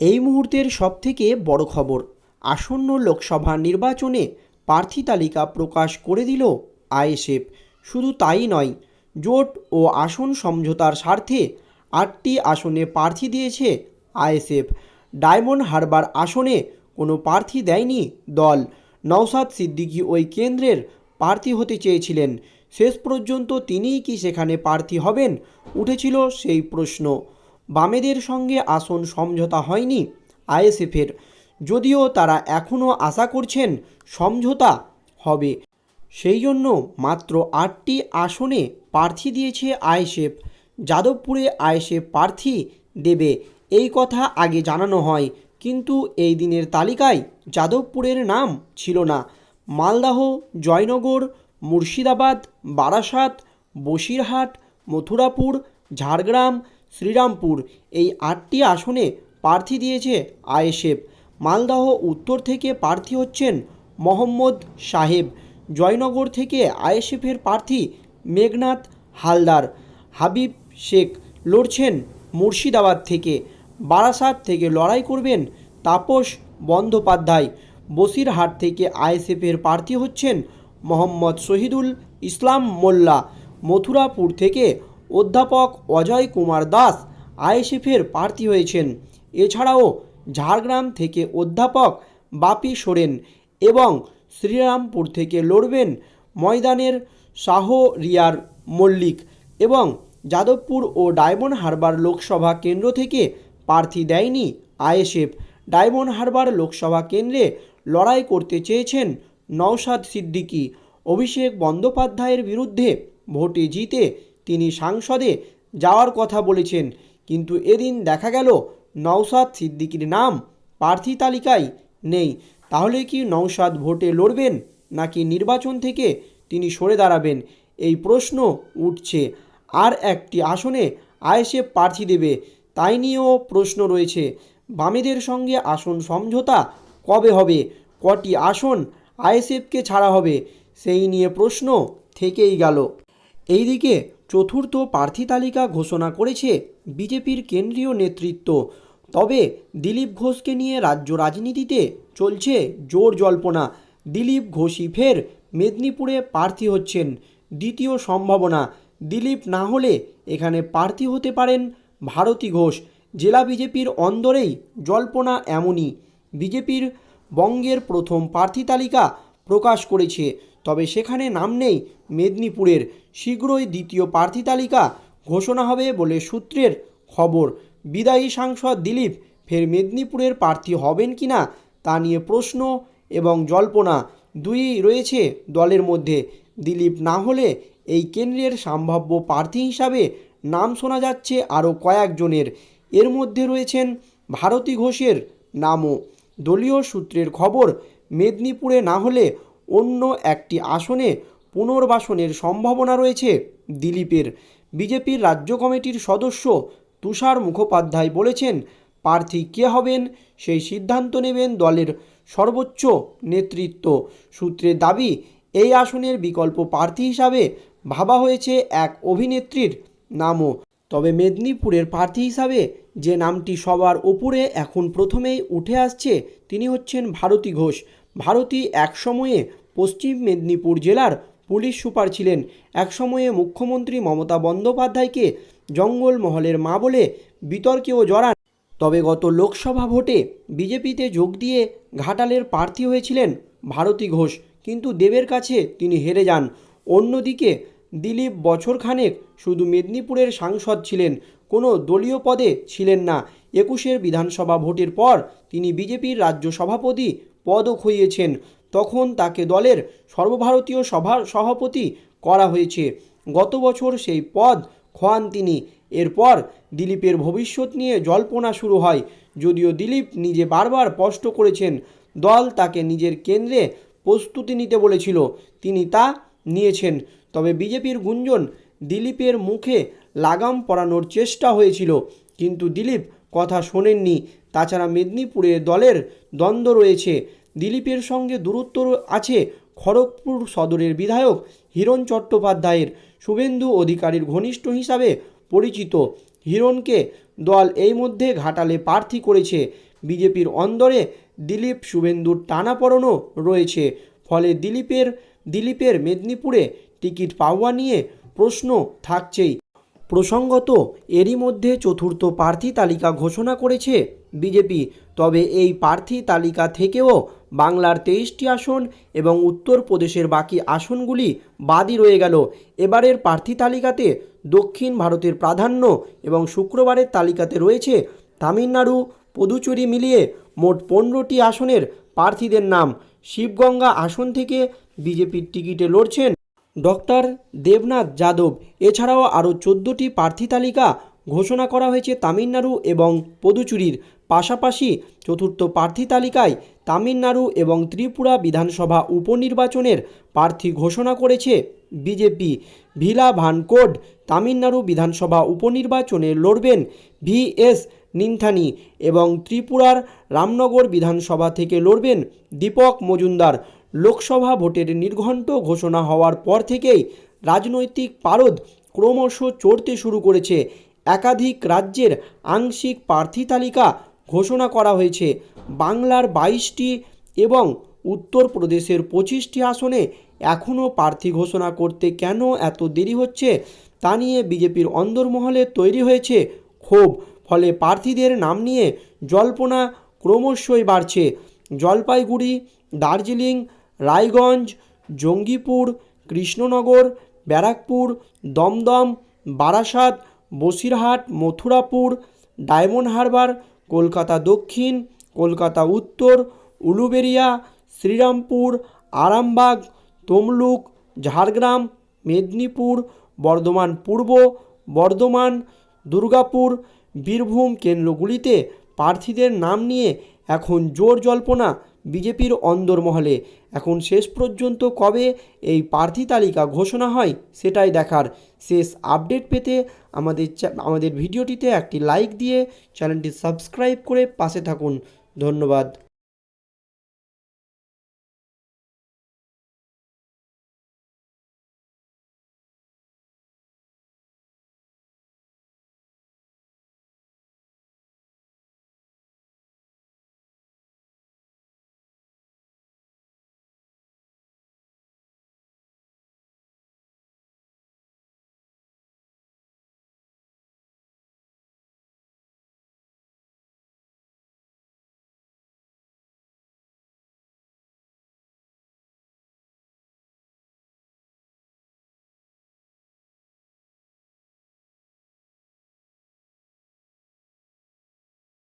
এই মুহূর্তের সবথেকে বড় খবর, আসন্ন লোকসভা নির্বাচনে প্রার্থী তালিকা প্রকাশ করে দিল আইএসএফ। শুধু তাই নয়, জোট ও আসন সমঝোতার স্বার্থে আটটি আসনে প্রার্থী দিয়েছে আইএসএফ। ডায়মন্ড হারবার আসনে কোনো প্রার্থী দেয়নি দল। নওসাদ সিদ্দিকী ওই কেন্দ্রের প্রার্থী হতে চেয়েছিলেন। শেষ পর্যন্ত তিনিই কি সেখানে প্রার্থী হবেন, উঠেছিল সেই প্রশ্ন। বামেদের সঙ্গে আসন সমঝোতা হয়নি আইএসএফের। যদিও তারা এখনও আশা করছেন সমঝোতা হবে। সেই জন্য মাত্র আটটি আসনে প্রার্থী দিয়েছে আইএসএফ। যাদবপুরে আইএসএফ প্রার্থী দেবে এই কথা আগে জানানো হয়, কিন্তু এই দিনের তালিকায় যাদবপুরের নাম ছিল না। মালদাহ, জয়নগর, মুর্শিদাবাদ, বারাসাত, বসিরহাট, মথুরাপুর, ঝাড়গ্রাম শ্রীরামপুর। এই আটটি আসনে প্রার্থী দিয়েছে আইএসএফ। মালদহ উত্তর থেকে প্রার্থী হচ্ছেন মোহাম্মদ সাহেব। জয়নগর থেকে আইএসএফের প্রার্থী মেঘনাথ হালদার। হাবিব শেখ লড়ছেন মুর্শিদাবাদ থেকে। বারাসাত থেকে লড়াই করবেন তাপস বন্দ্যোপাধ্যায়। বসিরহাট থেকে আইএসএফের প্রার্থী হচ্ছেন মোহাম্মদ শহীদুল ইসলাম মোল্লা। মথুরাপুর থেকে অধ্যাপক অজয় কুমার দাস আইএসএফের প্রার্থী হয়েছেন। এছাড়াও ঝাড়গ্রাম থেকে অধ্যাপক বাপি সোরেন এবং শ্রীরামপুর থেকে লড়বেন ময়দানের শাহরিয়ার মল্লিক এবং যাদবপুর ও ডায়মন্ড হারবার লোকসভা কেন্দ্র থেকে প্রার্থী দেয়নি আইএসএফ। ডায়মন্ড হারবার লোকসভা কেন্দ্রে লড়াই করতে চেয়েছেন নওশাদ সিদ্দিকী। অভিষেক বন্দ্যোপাধ্যায়ের বিরুদ্ধে ভোটে জিতে তিনি সাংসদে যাওয়ার কথা বলেছেন। কিন্তু এদিন দেখা গেল, নওশাদ সিদ্দিকির নাম প্রার্থী তালিকায় নেই। তাহলে কি নওশাদ ভোটে লড়বেন নাকি নির্বাচন থেকে তিনি সরে দাঁড়াবেন? এই প্রশ্ন উঠছে। আর একটি আসনে আইএসএফ প্রার্থী দেবে, তাই নিয়েও প্রশ্ন রয়েছে। বামেদের সঙ্গে আসন সমঝোতা কবে হবে? কটি আসন আইএসএফকে ছাড়া হবে? সেই নিয়ে প্রশ্ন থেকেই গেল। এইদিকে চতুর্থ প্রার্থী তালিকা ঘোষণা করেছে বিজেপির কেন্দ্রীয় নেতৃত্ব। তবে দিলীপ ঘোষকে নিয়ে রাজ্য রাজনীতিতে চলছে জোর জল্পনা। দিলীপ ঘোষই ফের মেদিনীপুরে প্রার্থী হচ্ছেন। দ্বিতীয় সম্ভাবনা, দিলীপ না হলে এখানে প্রার্থী হতে পারেন ভারতী ঘোষ। জেলা বিজেপির অন্দরেই জল্পনা এমনই। বিজেপির বঙ্গের প্রথম প্রার্থী তালিকা প্রকাশ করেছে। তবে সেখানে নাম নেই মেদিনীপুরের। শীঘ্রই দ্বিতীয় প্রার্থী তালিকা ঘোষণা হবে বলে সূত্রের খবর। বিদায়ী সাংসদ দিলীপ ফের মেদিনীপুরের প্রার্থী হবেন কি না তা নিয়ে প্রশ্ন এবং জল্পনা দুই রয়েছে দলের মধ্যে। দিলীপ না হলে এই কেন্দ্রের সম্ভাব্য প্রার্থী হিসাবে নাম শোনা যাচ্ছে আরও কয়েকজনের। এর মধ্যে রয়েছেন ভারতী ঘোষের নামও। দলীয় সূত্রের খবর, মেদিনীপুরে না হলে অন্য একটি আসনে পুনর্বাসনের সম্ভাবনা রয়েছে দিলীপের। বিজেপির রাজ্য কমিটির সদস্য তুষার মুখোপাধ্যায় বলেছেন, প্রার্থী কে হবেন সেই সিদ্ধান্ত নেবেন দলের সর্বোচ্চ নেতৃত্ব। সূত্রের দাবি, এই আসনের বিকল্প প্রার্থী হিসাবে ভাবা হয়েছে এক অভিনেত্রীর নামও। তবে মেদিনীপুরের প্রার্থী হিসাবে যে নামটি সবার ওপরে এখন প্রথমেই উঠে আসছে, তিনি হচ্ছেন ভারতী ঘোষ। ভারতী একসময়ে পশ্চিম মেদিনীপুর জেলার পুলিশ সুপার ছিলেন। একসময়ে মুখ্যমন্ত্রী মমতা বন্দ্যোপাধ্যায়কে জঙ্গলমহলের মা বলে বিতর্কেও জড়ান। তবে গত লোকসভা ভোটে বিজেপিতে যোগ দিয়ে ঘাটালের প্রার্থী হয়েছিলেন ভারতী ঘোষ। কিন্তু দেবের কাছে তিনি হেরে যান। অন্যদিকে দিলীপ বছরখানেক শুধু মেদিনীপুরের সাংসদ ছিলেন, কোনো দলীয় পদে ছিলেন না। একুশের বিধানসভা ভোটের পর তিনি বিজেপির রাজ্য সভাপতি পদও খুইয়েছেন। তখন তাকে দলের সর্বভারতীয় সভার সভাপতি করা হয়েছে। গত বছর সেই পদ খোয়ান তিনি। এরপর দিলীপের ভবিষ্যৎ নিয়ে জল্পনা শুরু হয়। যদিও দিলীপ নিজে বারবার স্পষ্ট করেছেন, দল তাকে নিজের কেন্দ্রে প্রস্তুতি নিতে বলেছিল। তিনি তা নিয়েছেন। তবে বিজেপির গুঞ্জন, দিলীপের মুখে লাগাম পরানোর চেষ্টা হয়েছিল। কিন্তু দিলীপ কথা শোনেননি। তাছাড়া মেদিনীপুরে দলের দ্বন্দ্ব রয়েছে। দিলীপের সঙ্গে দূরত্ব আছে খড়গপুর সদরের বিধায়ক হিরণ চট্টোপাধ্যায়ের। শুভেন্দু অধিকারীর ঘনিষ্ঠ হিসাবে পরিচিত। হিরণকে দল এই মধ্যে ঘাটালে প্রার্থী করেছে। বিজেপির অন্দরে দিলীপ, শুভেন্দুর টানাপড়নও রয়েছে। ফলে দিলীপের দিলীপের মেদিনীপুরে টিকিট পাওয়া নিয়ে প্রশ্ন থাকছেই। প্রসঙ্গত, এরই মধ্যে চতুর্থ প্রার্থী তালিকা ঘোষণা করেছে বিজেপি। তবে এই প্রার্থী তালিকা থেকেও বাংলার তেইশটি আসন এবং উত্তরপ্রদেশের বাকি আসনগুলি বাদই রয়ে গেল। এবারের প্রার্থী তালিকাতে দক্ষিণ ভারতের প্রাধান্য এবং শুক্রবারের তালিকাতে রয়েছে তামিলনাড়ু, পুদুচেরি মিলিয়ে মোট পনেরোটি আসনের প্রার্থীদের নাম। শিবগঙ্গা আসন থেকে বিজেপির টিকিটে লড়ছেন ডক্টর দেবনাথ যাদব। এছাড়াও আরও চোদ্দোটি প্রার্থী তালিকা ঘোষণা করা হয়েছে তামিলনাড়ু এবং পদুচুরির। পাশাপাশি চতুর্থ প্রার্থী তালিকায় তামিলনাড়ু এবং ত্রিপুরা বিধানসভা উপনির্বাচনের প্রার্থী ঘোষণা করেছে বিজেপি। ভিলা ভানকোড তামিলনাড়ু বিধানসভা উপনির্বাচনে লড়বেন ভি এস নিন্থানি এবং ত্রিপুরার রামনগর বিধানসভা থেকে লড়বেন দীপক মজুমদার। লোকসভা ভোটের নির্ঘণ্ট ঘোষণা হওয়ার পর থেকেই রাজনৈতিক পারদ ক্রমশ চড়তে শুরু করেছে। একাধিক রাজ্যের আংশিক প্রার্থী তালিকা ঘোষণা করা হয়েছে। বাংলার বাইশটি এবং উত্তরপ্রদেশের পঁচিশটি আসনে এখনও প্রার্থী ঘোষণা করতে কেন এত দেরি হচ্ছে তা নিয়ে বিজেপির অন্দরমহলে তৈরি হয়েছে ক্ষোভ। ফলে প্রার্থীদের নাম নিয়ে জল্পনা ক্রমশই বাড়ছে। জলপাইগুড়ি, দার্জিলিং, রায়গঞ্জ, জঙ্গিপুর, কৃষ্ণনগর, ব্যারাকপুর, দমদম, বারাসাত, বসিরহাট, মথুরাপুর, ডায়মন্ড হারবার কলকাতা দক্ষিণ, কলকাতা উত্তর, উলুবেরিয়া, শ্রীরামপুর, আরামবাগ, তমলুক, ঝাড়গ্রাম, মেদিনীপুর, বর্ধমান পূর্ব, বর্ধমান, দুর্গাপুর, বীরভূম কেন্দ্রগুলিতে প্রার্থীদের নাম নিয়ে এখন জোর জল্পনা বিজেপির অন্দরমহলে। এখন শেষ পর্যন্ত কবে এই প্রার্থী তালিকা ঘোষণা হয় সেটাই দেখার শেষ আপডেট পেতে আমাদের আমাদের ভিডিওটিতে একটি লাইক দিয়ে চ্যানেলটি সাবস্ক্রাইব করে পাশে থাকুন। ধন্যবাদ।